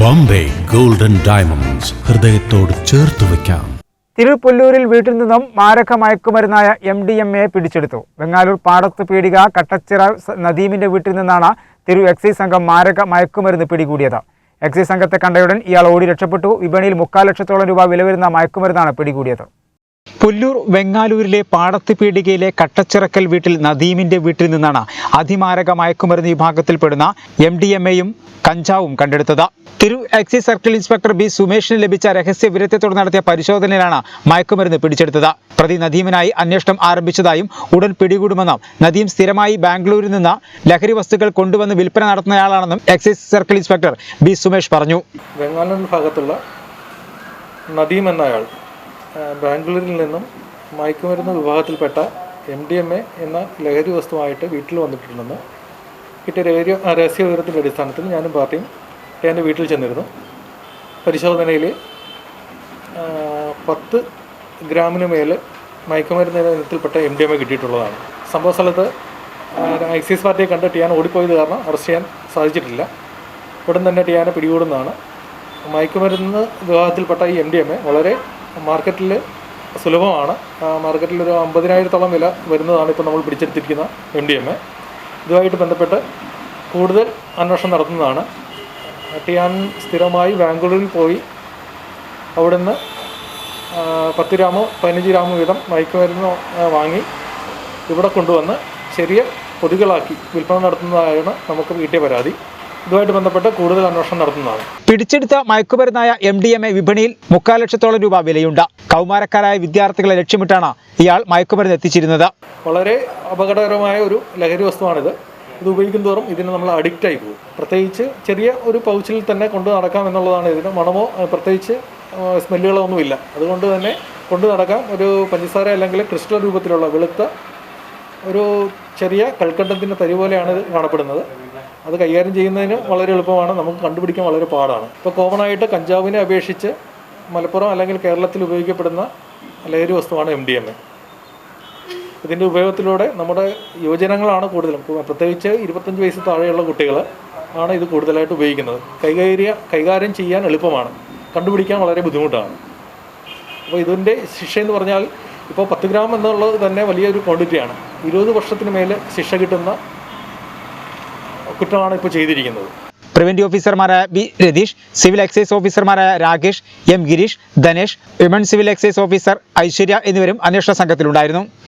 Bombay golden diamonds ഹൃദയത്തോട് ചേർത്ത് വയ്ക്കാം. തിരുപ്പുല്ലൂരിൽ വീട്ടിൽ നിന്നും മാരക മയക്കുമരുന്നായ എം ഡി എം എ പിടിച്ചെടുത്തു. ബംഗാളൂർ പാടത്ത് പീടിക കട്ടച്ചിറ നദീമിന്റെ വീട്ടിൽ നിന്നാണ് തിരു എക്സൈസ് സംഘം മാരക മയക്കുമരുന്ന് പിടികൂടിയത്. എക്സൈസ് സംഘത്തെ കണ്ടയുടൻ ഇയാൾ ഓടി രക്ഷപ്പെട്ടു. വിപണിയിൽ മുക്കാൽ ലക്ഷത്തോളം രൂപ വില വരുന്ന മയക്കുമരുന്നാണ് പിടികൂടിയത്. പുല്ലൂർ വെങ്ങാലൂരിലെ പാടത്ത് പീടികയിലെ കട്ടച്ചിറക്കൽ വീട്ടിൽ നദീമിന്റെ വീട്ടിൽ നിന്നാണ് അതിമാരക മയക്കുമരുന്ന് വിഭാഗത്തിൽപ്പെടുന്ന എം ഡി എം എയും കഞ്ചാവും കണ്ടെടുത്തത്. തിരു എക്സൈസ് സർക്കിൾ ഇൻസ്പെക്ടർ ബി സുമേഷിന് ലഭിച്ച രഹസ്യ വിവരത്തെ തുടർന്ന് നടത്തിയ പരിശോധനയിലാണ് മയക്കുമരുന്ന് പിടിച്ചെടുത്തത്. പ്രതി നദീമിനായി അന്വേഷണം ആരംഭിച്ചതായും ഉടൻ പിടികൂടുമെന്നും നദീം സ്ഥിരമായി ബാംഗ്ലൂരിൽ നിന്ന് ലഹരി വസ്തുക്കൾ കൊണ്ടുവന്ന് വിൽപ്പന നടത്തുന്നയാളാണെന്നും excise circle inspector B Sumesh പറഞ്ഞു. ഭാഗത്തുള്ള നദീം എന്നയാൾ ബാംഗ്ലൂരിൽ നിന്നും മയക്കുമരുന്ന് വിഭാഗത്തിൽപ്പെട്ട എം ഡി എം എ എന്ന ലഹരി വസ്തുവായിട്ട് വീട്ടിൽ വന്നിട്ടുണ്ടെന്ന് കിട്ടിയ ആ, രഹസ്യ വിവരത്തിന്റെ അടിസ്ഥാനത്തിൽ ഞാനും പാർട്ടിയും എന്റെ വീട്ടിൽ ചെന്നിരുന്നു. പരിശോധനയിൽ പത്ത് ഗ്രാമിന് മേൽ മയക്കുമരുന്ന് ഇനത്തിൽപ്പെട്ട എം ഡി എം എ കിട്ടിയിട്ടുള്ളതാണ്. സംഭവ സ്ഥലത്ത് എക്സൈസ് പാർട്ടിയെ കണ്ട് ടിയാൻ ഓടിപ്പോയത് കാരണം അറസ്റ്റ് ചെയ്യാൻ സാധിച്ചിട്ടില്ല. ഉടൻ തന്നെ ടിയാനെ പിടികൂടുന്നതാണ്. മയക്കുമരുന്ന് വിഭാഗത്തിൽപ്പെട്ട ഈ എം ഡി എം എ വളരെ മാർക്കറ്റിൽ സുലഭമാണ്. മാർക്കറ്റിൽ ഒരു അമ്പതിനായിരത്തോളം വില വരുന്നതാണ് ഇപ്പോൾ നമ്മൾ പിടിച്ചെടുത്തിരിക്കുന്ന എം ഡി എം എ ഇതുമായിട്ട് ബന്ധപ്പെട്ട് കൂടുതൽ അന്വേഷണം നടത്തുന്നതാണ്. ടിയാൻ സ്ഥിരമായി ബാംഗ്ലൂരിൽ പോയി അവിടുന്ന് നിന്ന് പത്ത് ഗ്രാമോ പതിനഞ്ച് ഗ്രാമോ വീതം മയക്കുമരുന്ന് വാങ്ങി ഇവിടെ കൊണ്ടുവന്ന് ചെറിയ പൊതികളാക്കി വിൽപ്പന നടത്തുന്നതായാണ് നമുക്ക് കിട്ടിയ പരാതി. ഇതുമായിട്ട് ബന്ധപ്പെട്ട് കൂടുതൽ അന്വേഷണം നടത്തുന്നതാണ്. പിടിച്ചെടുത്ത മയക്കുമരുന്നായ എം ഡി എം എ വിപണിയിൽ മുക്കാൽ ലക്ഷത്തോളം രൂപ വിലയുണ്ട്. കൗമാരക്കാരായ വിദ്യാർത്ഥികളെ ലക്ഷ്യമിട്ടാണ് ഇയാൾ മയക്കുമരുന്ന് എത്തിച്ചിരുന്നത്. വളരെ അപകടകരമായ ഒരു ലഹരി വസ്തുവാണിത്. ഇത് ഉപയോഗിക്കും തോറും ഇതിന് നമ്മൾ അഡിക്റ്റ് ആയി പോകും. പ്രത്യേകിച്ച് ചെറിയ ഒരു പൗച്ചിൽ തന്നെ കൊണ്ടു നടക്കാം എന്നുള്ളതാണ് ഇതിന് മണമോ പ്രത്യേകിച്ച് സ്മെല്ലുകളൊന്നുമില്ല. സ്മെല്ലുകളോ ഒന്നുമില്ല അതുകൊണ്ട് തന്നെ കൊണ്ടു നടക്കാം. ഒരു പഞ്ചസാര അല്ലെങ്കിൽ ക്രിസ്റ്റൽ രൂപത്തിലുള്ള വെളുത്ത ഒരു ചെറിയ കൽക്കണ്ടത്തിന്റെ തരി പോലെയാണ് ഇത് കാണപ്പെടുന്നത്. അത് കൈകാര്യം ചെയ്യുന്നതിന് വളരെ എളുപ്പമാണ്. നമുക്ക് കണ്ടുപിടിക്കാൻ വളരെ പാടാണ്. ഇപ്പോൾ കോമൺ ആയിട്ട് കഞ്ചാവിനെ അപേക്ഷിച്ച് മലപ്പുറം അല്ലെങ്കിൽ കേരളത്തിൽ ഉപയോഗിക്കപ്പെടുന്ന ലഹരി വസ്തുവാണ് എം ഡി എം എ ഇതിന്റെ ഉപയോഗത്തിലൂടെ നമ്മുടെ യുവജനങ്ങളാണ് കൂടുതലും. പ്രത്യേകിച്ച് ഇരുപത്തഞ്ച് വയസ്സ് താഴെയുള്ള കുട്ടികൾ ആണ് ഇത് കൂടുതലായിട്ട് ഉപയോഗിക്കുന്നത്. കൈകാര്യ കൈകാര്യം ചെയ്യാൻ എളുപ്പമാണ്. കണ്ടുപിടിക്കാൻ വളരെ ബുദ്ധിമുട്ടാണ്. അപ്പോൾ ഇതിന്റെ ശിക്ഷ എന്ന് പറഞ്ഞാൽ ഇപ്പോൾ പത്ത് ഗ്രാം എന്നുള്ളത് തന്നെ വലിയൊരു ക്വാണ്ടിറ്റിയാണ് ഇരുപത് വർഷത്തിന് മേലെ ശിക്ഷ കിട്ടുന്ന കുറ്റമാണ് ഇപ്പോൾ ചെയ്തിരിക്കുന്നത്. പ്രിവന്റീവ് ഓഫീസർമാരായ ബി രതീഷ് സിവിൽ എക്സൈസ് ഓഫീസർമാരായ Rakesh M Gireesh Dhanesh women civil excise officer Aishwarya എന്നിവരും അന്വേഷണ സംഘത്തിലുണ്ടായിരുന്നു.